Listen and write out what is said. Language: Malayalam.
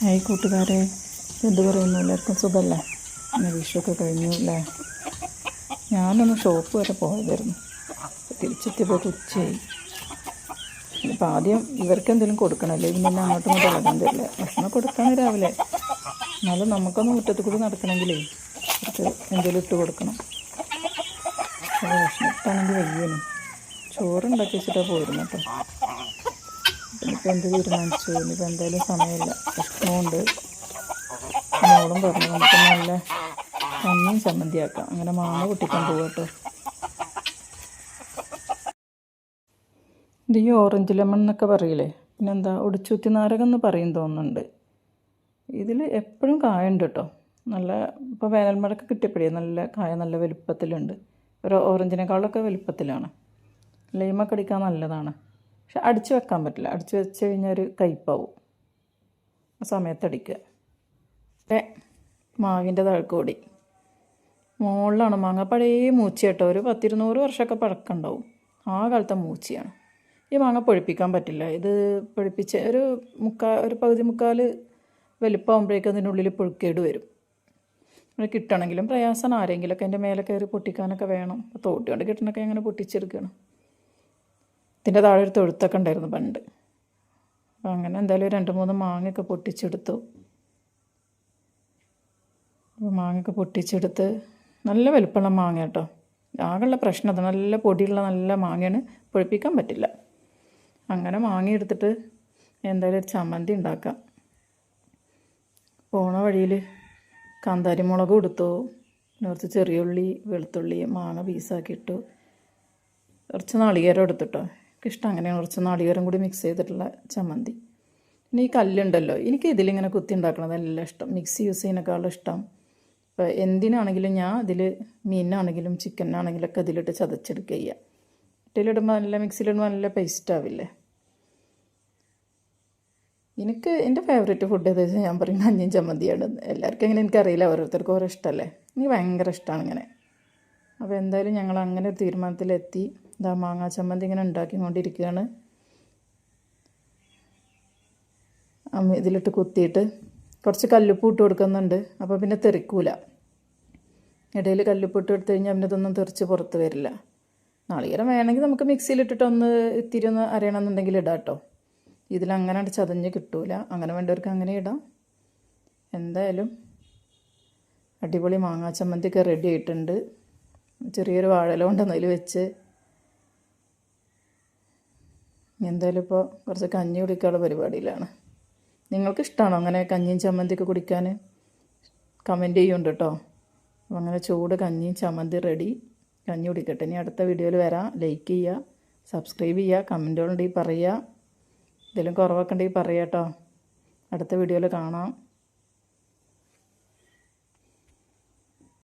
ഹായ് കൂട്ടുകാരെ. എന്ത് പറയുന്നു? എല്ലാവർക്കും സുഖമല്ലേ ഇന്ന് വിഷുവൊക്കെ കഴിഞ്ഞു അല്ലേ? ഞാനൊന്ന് ഷോപ്പ് വരെ പോയതായിരുന്നു. തിരിച്ചെത്തിയപ്പോൾ ഉച്ചയായി. ഇപ്പം ആദ്യം ഇവർക്ക് എന്തെങ്കിലും കൊടുക്കണമല്ലേ ഇതിന് തന്നെ അങ്ങോട്ടും ഇങ്ങോട്ടും ഇളകാൻ തരില്ല ഭക്ഷണം കൊടുക്കാൻ രാവിലെ. എന്നാലും നമുക്കൊന്ന് മുറ്റത്ത് കൂടി നടക്കണമെങ്കിലേ കുറച്ച് എന്തെങ്കിലും ഇട്ട് കൊടുക്കണം. ഭക്ഷണം ഇട്ടാണെങ്കിൽ വയ്യേനും. ചോറുണ്ടാക്കി വെച്ചിട്ടാണ് പോയിരുന്നു കേട്ടോ ഇനിയിപ്പോൾ എന്ത് തീരുമാനിച്ചു? ഇനിയിപ്പോൾ എന്തായാലും സമയമില്ല. വിഷമമുണ്ട് മോളും പറഞ്ഞു നമുക്ക് നല്ല കഞ്ഞിയും ചമ്മന്തിയാക്കാം അങ്ങനെ മാങ്ങ പൊട്ടിക്കാൻ പോകട്ടോ കേട്ടോ. ഇത് ഈ ഓറഞ്ച് ലെമൺ എന്നൊക്കെ പറയില്ലേ? പിന്നെന്താ ഒടിച്ചുത്തി നാരകം എന്ന് പറയും തോന്നുന്നുണ്ട്. ഇതിൽ എപ്പോഴും കായുണ്ട് കേട്ടോ. നല്ല ഇപ്പോൾ വേനൽമഴക്ക് കിട്ടിയപ്പോഴേ നല്ല കായ നല്ല വലുപ്പത്തിലുണ്ട്. ഒരു ഓറഞ്ചിനേക്കാളൊക്കെ വലുപ്പത്തിലാണ്. ലൈമൊക്കെ അടിക്കാൻ നല്ലതാണ്. പക്ഷെ അടിച്ചു വെക്കാൻ പറ്റില്ല. അടിച്ചു വെച്ച് കഴിഞ്ഞാൽ ഒരു കയ്പാവും. ആ സമയത്ത് അടിക്കുക. ഏ മാവിന്റെ തഴക്കോടി മുകളിലാണ് മാങ്ങ പഴയ മൂച്ച കേട്ടോ. ഒരു പത്തിരുന്നൂറ് വർഷമൊക്കെ പഴക്കമുണ്ടാവും. ആ കാലത്തെ മൂച്ചയാണ്. ഈ മാങ്ങ പൊഴിപ്പിക്കാൻ പറ്റില്ല. ഇത് പൊഴിപ്പിച്ച് ഒരു മുക്കാൽ ഒരു പകുതി മുക്കാൽ വലിപ്പമാകുമ്പോഴേക്കും അതിന്റെ ഉള്ളിൽ പുഴുക്കേട് വരും. അത് കിട്ടണമെങ്കിലും പ്രയാസമാണ് ആരെങ്കിലുമൊക്കെ അതിന്റെ മേലെ കയറി പൊട്ടിക്കാനൊക്കെ വേണം. തോട്ടി കൊണ്ട് കിട്ടണമൊക്കെ അങ്ങനെ പൊട്ടിച്ചെടുക്കണം ഇതിന്റെ താഴെ ഒരു തൊഴുത്തൊക്കെ ഉണ്ടായിരുന്നു പണ്ട്. അപ്പോൾ അങ്ങനെ എന്തായാലും രണ്ട് മൂന്ന് മാങ്ങയൊക്കെ പൊട്ടിച്ചെടുത്തു. മാങ്ങയൊക്കെ പൊട്ടിച്ചെടുത്ത് നല്ല വലുപ്പമുള്ള മാങ്ങ കേട്ടോ ആകെയുള്ള പ്രശ്നം അത് നല്ല പൊടിയുള്ള നല്ല മാങ്ങയാണ്. പൊഴിപ്പിക്കാൻ പറ്റില്ല. അങ്ങനെ മാങ്ങ എടുത്തിട്ട് എന്തായാലും ഒരു ചമ്മന്തി ഉണ്ടാക്കാം. പോണ വഴിയിൽ കാന്താരി മുളക് കൊടുത്തു. പിന്നെ കുറച്ച് ചെറിയുള്ളി വെളുത്തുള്ളി മാങ്ങ പീസാക്കി ഇട്ടു കുറച്ച് നാളികേരം എടുത്തിട്ടോ എനിക്കിഷ്ടം അങ്ങനെ കുറച്ച് നാളികേരം കൂടി മിക്സ് ചെയ്തിട്ടുള്ള ചമ്മന്തി. പിന്നെ ഈ കല്ലുണ്ടല്ലോ എനിക്ക് ഇതിലിങ്ങനെ കുത്തി ഉണ്ടാക്കണത് എല്ലാം ഇഷ്ടം. മിക്സി യൂസ് ചെയ്യുന്നതിനേക്കാളും ഇഷ്ടം. ഇപ്പോൾ എന്തിനാണെങ്കിലും ഞാൻ അതിൽ മീനാണെങ്കിലും ചിക്കനാണെങ്കിലും ഒക്കെ അതിലിട്ട് ചതച്ചെടുക്കുക ചെയ്യുക മറ്റേലിടുമ്പോൾ നല്ല മിക്സിയിലിടുമ്പോൾ നല്ല പേസ്റ്റ് ആവില്ലേ? എനിക്ക് എന്റെ ഫേവറേറ്റ് ഫുഡ് ഏതാ ഞാൻ പറയുന്ന കഞ്ഞിയും ചമ്മന്തിയാണ്. എല്ലാവർക്കും എങ്ങനെ എനിക്കറിയില്ല ഓരോരുത്തർക്കും ഓരോ ഇഷ്ടമല്ലേ എനിക്ക് ഭയങ്കര ഇഷ്ടമാണ് ഇങ്ങനെ. അപ്പോൾ എന്തായാലും ഞങ്ങൾ അങ്ങനെ ഒരു തീരുമാനത്തിലെത്തി. ഇതാ മാങ്ങാ ചമ്മന്തി ഇങ്ങനെ ഉണ്ടാക്കിക്കൊണ്ടിരിക്കുകയാണ്. ഇതിലിട്ട് കുത്തിയിട്ട് കുറച്ച് കല്ലുപ്പ് ഇട്ട് കൊടുക്കുന്നുണ്ട്. അപ്പോൾ പിന്നെ തെറിക്കൂല. ഇടയിൽ കല്ലുപ്പ് ഇട്ട് എടുത്തു കഴിഞ്ഞാൽ പിന്നെ ഇതൊന്നും തെറിച്ച് പുറത്ത് വരില്ല. നാളികേരം വേണമെങ്കിൽ നമുക്ക് മിക്സിയിലിട്ടിട്ട് ഒന്ന് ഇത്തിരി ഒന്ന് അരയണമെന്നുണ്ടെങ്കിൽ ഇടാം കേട്ടോ. ഇതിലങ്ങനെ ചതഞ്ഞ് കിട്ടൂല. അങ്ങനെ വേണ്ടവർക്ക് അങ്ങനെ ഇടാം. എന്തായാലും അടിപൊളി മാങ്ങാ ചമ്മന്തിയൊക്കെ റെഡി ആയിട്ടുണ്ട്. ചെറിയൊരു വാഴല കൊണ്ടെന്നതിൽ വെച്ച് എന്തായാലും ഇപ്പോൾ കുറച്ച് കഞ്ഞി കുടിക്കാനുള്ള പരിപാടിയിലാണ്. നിങ്ങൾക്ക് ഇഷ്ടമാണോ അങ്ങനെ കഞ്ഞിയും ചമ്മന്തിയൊക്കെ കുടിക്കാൻ കമന്റ് ചെയ്യുന്നുണ്ട് കേട്ടോ അങ്ങനെ ചൂട് കഞ്ഞിയും ചമ്മന്തി റെഡി കഞ്ഞി കുടിക്കട്ടെ. ഇനി അടുത്ത വീഡിയോയിൽ വരാം. ലൈക്ക് ചെയ്യുക സബ്സ്ക്രൈബ് ചെയ്യുക കമന്റുകളുണ്ടെങ്കിൽ പറയുക എന്തെങ്കിലും കുറവൊക്കെ ഉണ്ടെങ്കിൽ പറയാം കേട്ടോ അടുത്ത വീഡിയോയിൽ കാണാം.